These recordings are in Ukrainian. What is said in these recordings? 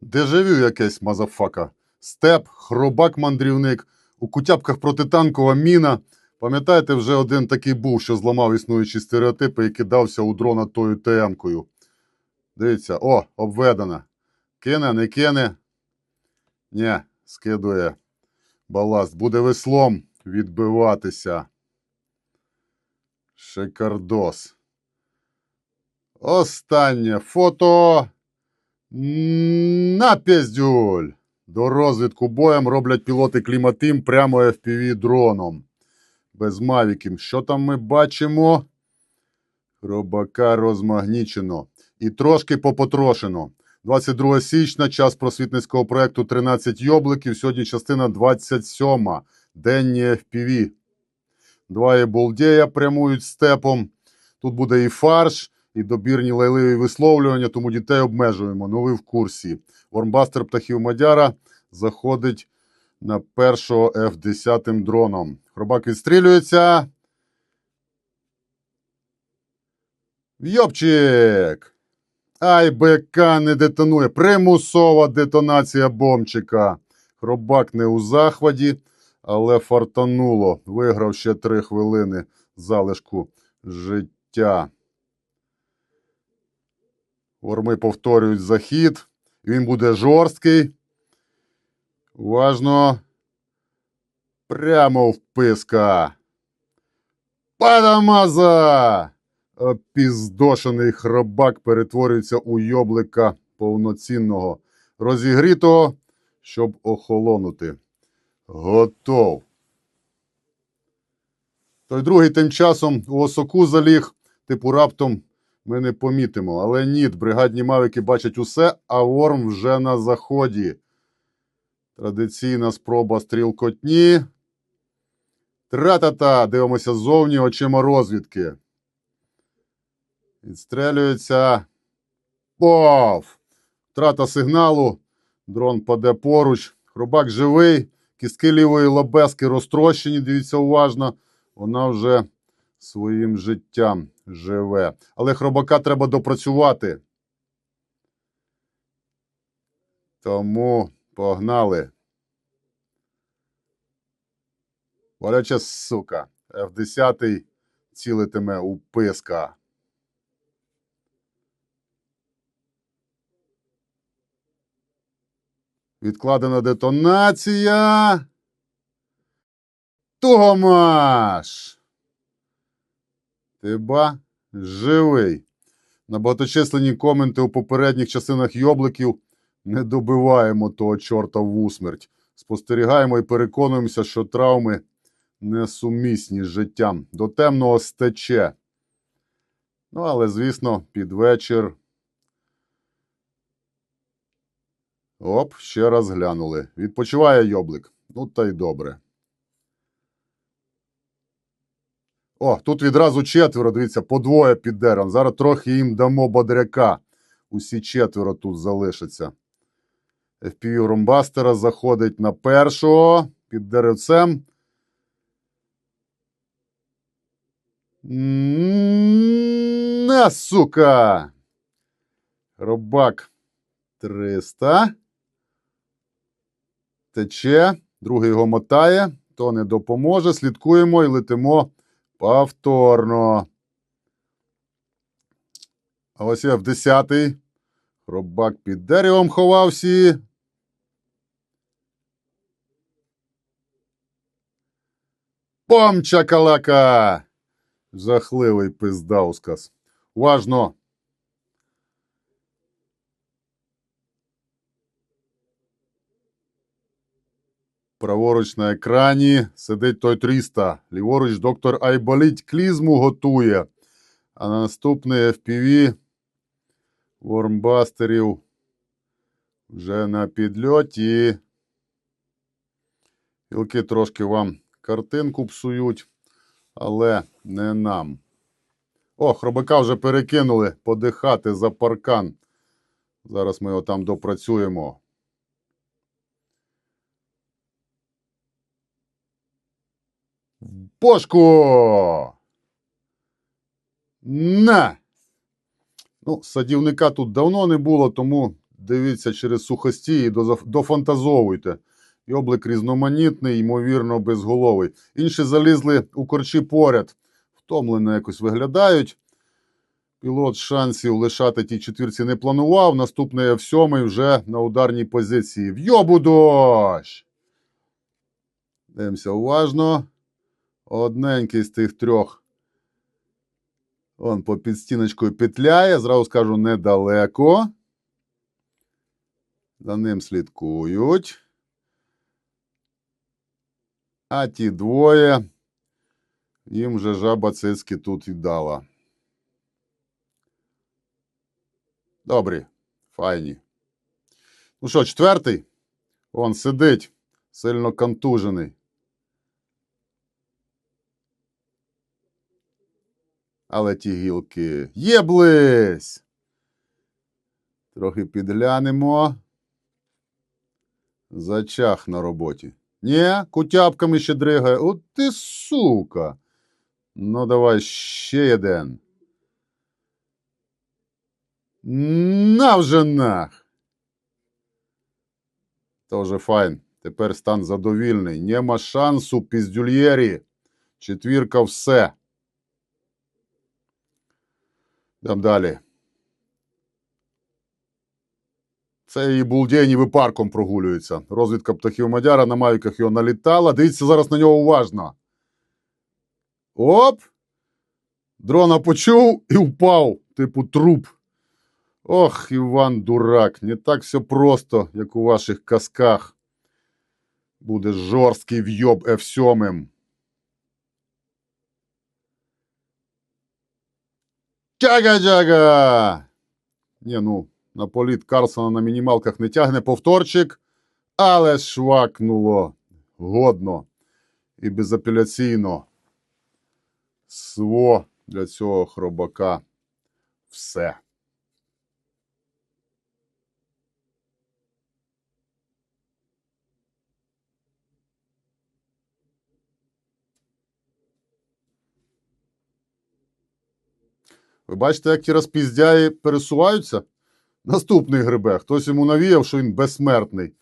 Дежавю якесь мазафака. Степ, хробак-мандрівник, у кутяпках протитанкова міна. Пам'ятаєте, вже один такий був, що зламав існуючі стереотипи і кидався у дрона тою ТМ-кою. Дивіться, о, обведена. Кине, не кине. Ні, скидує. Баласт. Буде веслом відбиватися. Шикардос. Останнє фото. На піздюль! До розвідку боєм роблять пілоти Кліматим прямо FPV дроном. Без мавіків. Що там ми бачимо? Хробака розмагнічено. І трошки попотрошено. 22 січня, час просвітницького проєкту 13 йобликів. Сьогодні частина 27. Денні FPV. Два еболдея прямують степом. Тут буде і фарш, і добірні лайливі висловлювання, тому дітей обмежуємо. Ну ви в курсі. Вормбастер птахів Мадяра заходить на першого F-10 дроном. Хробак відстрілюється. Йопчик! Ай, БК не детонує. Примусова детонація бомчика. Хробак не у захваті, але фартануло. Виграв ще три хвилини залишку життя. Орми повторюють захід. Він буде жорсткий. Уважно. Прямо в писка. Падамаза! Опіздошений хробак перетворюється у йоблика повноцінного, розігрітого, щоб охолонути. Готов. Той другий тим часом у осоку заліг, типу раптом ми не помітимо. Але ні, бригадні мавики бачать усе, а Ворм вже на заході. Традиційна спроба стрілкотні. Тра-та-та! Дивимося ззовні очима розвідки. Відстрелюється. Пов! Втрата сигналу. Дрон паде поруч. Хробак живий. Кістки лівої лобески розтрощені. Дивіться уважно. Вона вже своїм життям живе. Але хробака треба допрацювати. Тому погнали. Боляча сука. F10 цілитиме у писка. Відкладена детонація. Томаш! Ти ба живий. На багаточисленні коменти у попередніх частинах йобликів не добиваємо того чорта в усмерть. Спостерігаємо і переконуємося, що травми несумісні з життям. До темного стече. Ну, але, звісно, під вечір. Оп, ще раз глянули. Відпочиває йоблик. Ну, та й добре. О, тут відразу четверо, дивіться, по двоє під деревом. Зараз трохи їм дамо бодряка. Усі четверо тут залишаться. FPV Ромбастера заходить на першого під деревцем. На, сука! Робак 300. Тече, другий його мотає, то не допоможе. Слідкуємо і летимо повторно. А ось я в 10-й. Хробак під деревом ховався. Помча калака! Жахливий пиздаускас. Уважно. Праворуч на екрані сидить той 300. Ліворуч доктор Айболіть клізму готує. А на наступний FPV Вормбастерів вже на підльоті. Гілки трошки вам картинку псують, але не нам. О, хробака вже перекинули подихати за паркан. Зараз ми його там допрацюємо. Пошку! На! Ну, садівника тут давно не було, тому дивіться через сухості і дофантазовуйте. Йоблик різноманітний, ймовірно, безголовий. Інші залізли у корчі поряд, втомлено якось виглядають. Пілот шансів лишати ті четвірці не планував. Наступний F7 вже на ударній позиції. Вйобу дощ! Дивимося уважно. Одненький з тих трьох. Он по підстіночкою петляє. Зразу скажу недалеко. За ним слідкують. А ті двоє. Їм вже жаба цицьки тут і дала. Добрі, файні. Ну що, четвертий? Он сидить, сильно контужений. Але ті гілки єблись! Трохи підглянемо. Зачах на роботі. Ні, кутяпками ще дригає. От ти сука. Ну, давай ще один. На вже нах. Тоже файн. Тепер стан задовільний. Нема шансу, піздюльєрі. Четвірка все. Йдем далі. Це і булдєніви парком прогулюється. Розвідка птахів Мадяра на мавіках його налітала. Дивіться зараз на нього уважно. Оп! Дрона почув і впав, типу труп. Ох, Іван дурак, не так все просто, як у ваших казках. Буде жорсткий вйоб F7. Тяга-джага! Ні, ну, на політ Карлсона на мінімалках не тягне повторчик, але швакнуло годно і безапеляційно. Сво для цього хробака все. Ви бачите, як ті розпіздяї пересуваються? Наступний грибе. Хтось йому навіяв, що він безсмертний.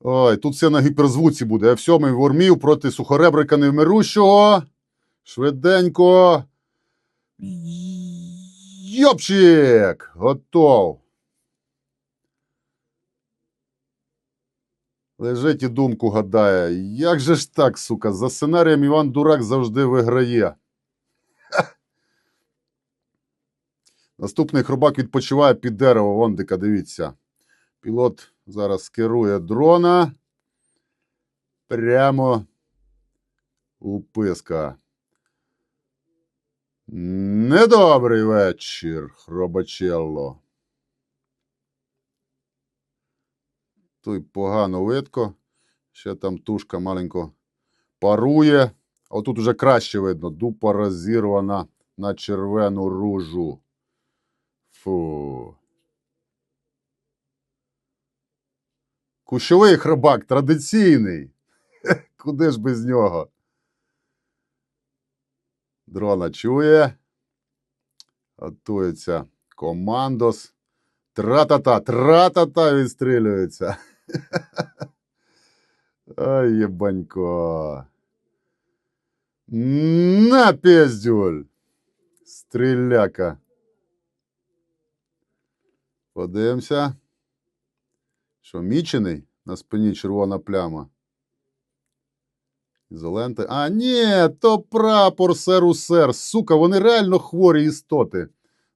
Ой, тут все на гіперзвуці буде. F7 вормів проти сухоребрика невмирущого. Швиденько. Йопчик! Готов. Лежить і думку гадає. Як же ж так, сука? За сценарієм Іван Дурак завжди виграє. Наступний хробак відпочиває під дерево. Вондика, дивіться. Пілот зараз керує дрона. Прямо у писка. Недобрий вечір, хробачелло. Той погано видко. Ще там тушка маленько парує. А отут уже краще видно. Дупа розірвана на червону ружу. Фу. Кущовий хробак традиційний. Куди ж без нього? Дрона чує. Готується командос. Тра-та-та, тра-та-та відстрілюється. Ай, єбанько. На, піздюль. Стріляка. Подивимося. Що, мічений? На спині червона пляма. Ізоленти. А, ні, то прапор сер. Сука, вони реально хворі істоти.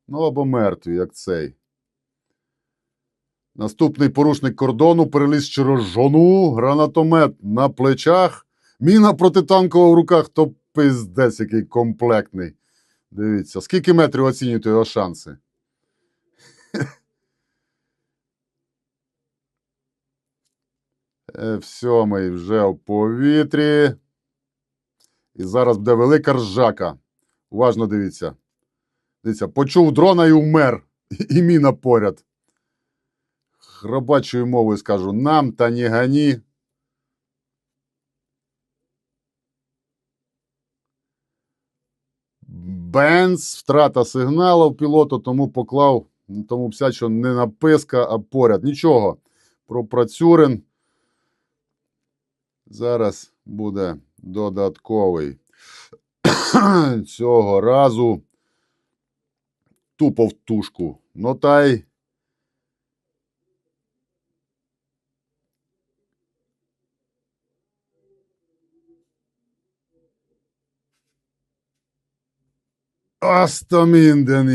Ну або мертві, як цей. Наступний порушник кордону переліз через жону, гранатомет на плечах, міна протитанкова в руках, то пиздець який комплектний. Дивіться, скільки метрів оцінюєте його шанси? F7 вже в повітрі. І зараз буде велика ржака. Уважно дивіться. Дивіться, почув дрона і вмер. І міна поряд. Хробачою мовою скажу нам та не гані. Бенц, втрата сигналу пілоту, тому поклав Тому писать, що не написка, а поряд. Нічого. Про Працюрин. Зараз буде додатковий. Цього разу тупо в тушку. Ну та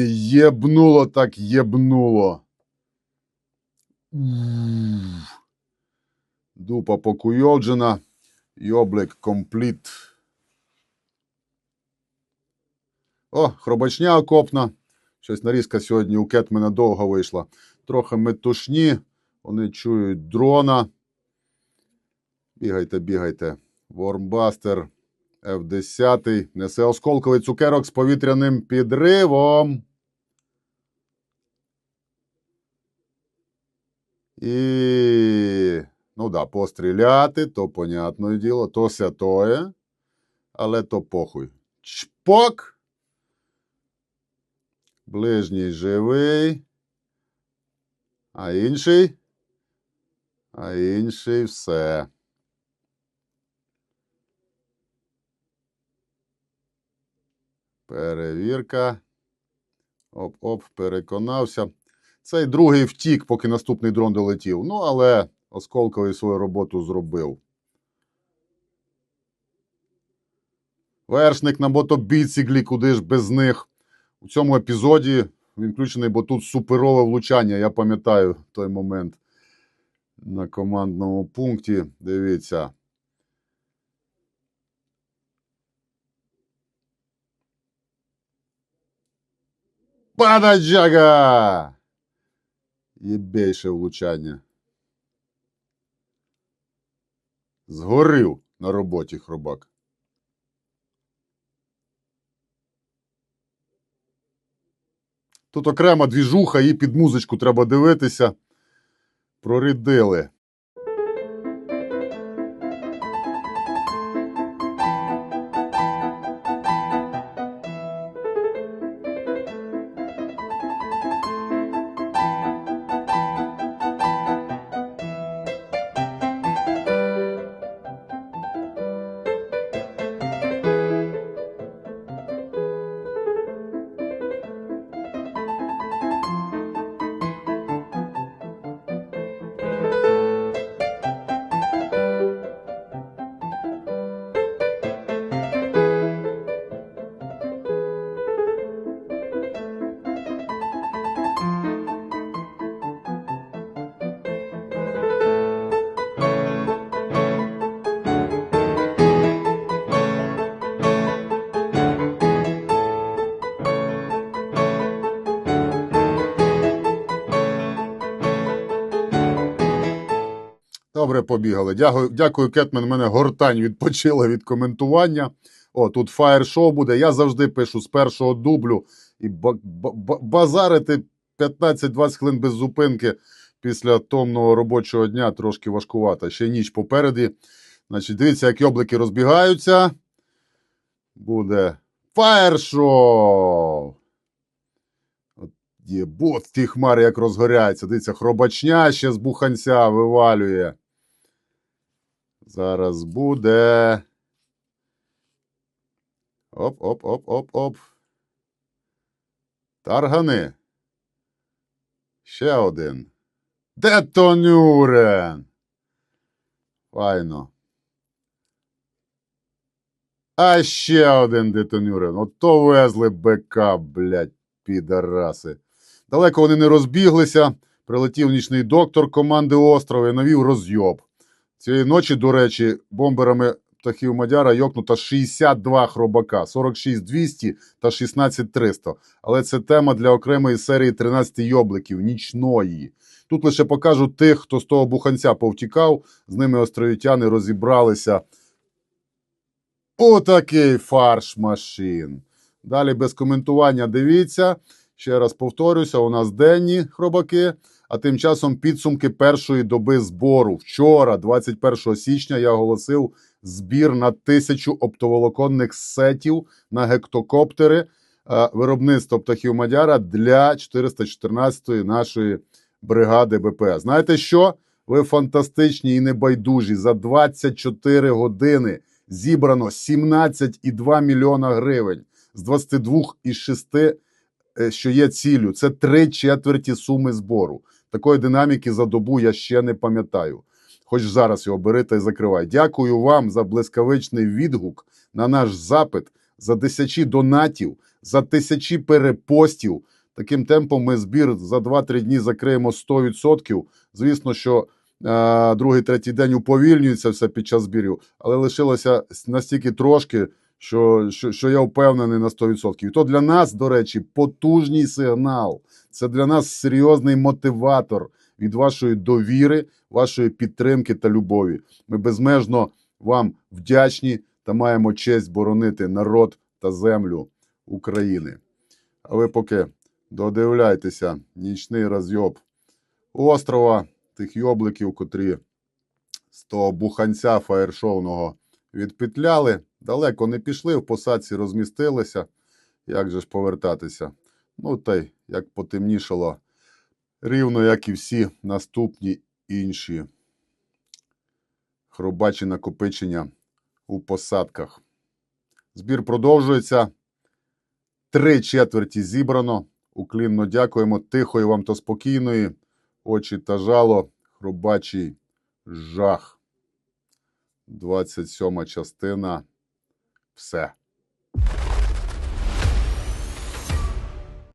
єбнуло так єбнуло. Дупа покуйовджена. Йоблик компліт. О, хробачня окопна. Щось нарізка сьогодні у Кетмена довго вийшла. Трохи метушні. Вони чують дрона. Бігайте, бігайте. Вормбастер F10 несе осколковий цукерок з повітряним підривом. І, ну да, постріляти, то понятне діло, то святое, але то похуй. Чпок. Ближній живий. А інший? А інший все. Перевірка. Оп-оп, переконався. Цей другий втік, поки наступний дрон долетів. Ну, але осколковий свою роботу зробив. Вершник на мотобіциклі, куди ж без них. У цьому епізоді він включений, бо тут суперове влучання. Я пам'ятаю той момент на командному пункті. Дивіться. Пададжага! Єбейше влучання. Згорив на роботі хробак. Тут окрема двіжуха, її під музичку треба дивитися. Проридили. Добре, побігали. Дякую, дякую, Кетмен. Мене гортань відпочила від коментування. О, тут фаєр-шоу буде. Я завжди пишу з першого дублю і ба- ба- ба- базарити 15-20 хвилин без зупинки після томного робочого дня трошки важкувато. Ще ніч попереді. Значить, дивіться, як йоблики розбігаються. Буде фаєр-шоу. От Єбот, ті хмари як розгоряються. Дивіться, хробачня ще з буханця вивалює. Зараз буде. Оп, оп, оп, оп, оп. Таргани. Ще один. Детонюрен. Файно. А ще один детонюрен. Ото везли БК, блядь, підараси. Далеко вони не розбіглися. Прилетів нічний доктор команди острова і навів розйоб. Цієї ночі, до речі, бомберами птахів Мадяра йокнуто 62 хробака, 46 200 та 16 300. Але це тема для окремої серії 13 йобликів, нічної. Тут лише покажу тих, хто з того буханця повтікав, з ними остроютяни розібралися. Отакий фарш машин. Далі без коментування дивіться. Ще раз повторюся, у нас денні хробаки, а тим часом підсумки першої доби збору. Вчора, 21 січня, я оголосив збір на тисячу оптоволоконних сетів на гектокоптери. е, виробництво птахів Мадяра для 414-ї нашої бригади БП. Знаєте що? Ви фантастичні і небайдужі. За 24 години зібрано 17,2 мільйона гривень з 22,6, е, що є ціллю. Це три четверті суми збору. Такої динаміки за добу я ще не пам'ятаю. Хоч зараз його бери та й закривай. Дякую вам за блискавичний відгук на наш запит, за тисячі донатів, за тисячі перепостів. Таким темпом ми збір за 2-3 дні закриємо 100%. Звісно, що е, другий, третій день уповільнюється все під час збірів, але лишилося настільки трошки, що, що, що я впевнений на 100%. І то для нас, до речі, потужний сигнал. Це для нас серйозний мотиватор від вашої довіри, вашої підтримки та любові. Ми безмежно вам вдячні та маємо честь боронити народ та землю України. А ви поки додивляйтеся нічний розйоб острова, тих йобликів, котрі з того буханця фаєршовного відпетляли, далеко не пішли, в посадці розмістилися. Як же ж повертатися? Ну, та й як потемнішало, рівно як і всі наступні інші хробачі накопичення у посадках. Збір продовжується. Три четверті зібрано. Уклінно дякуємо. Тихої вам та спокійної. Очі та жало. Хробачий жах. 27 частина. Все.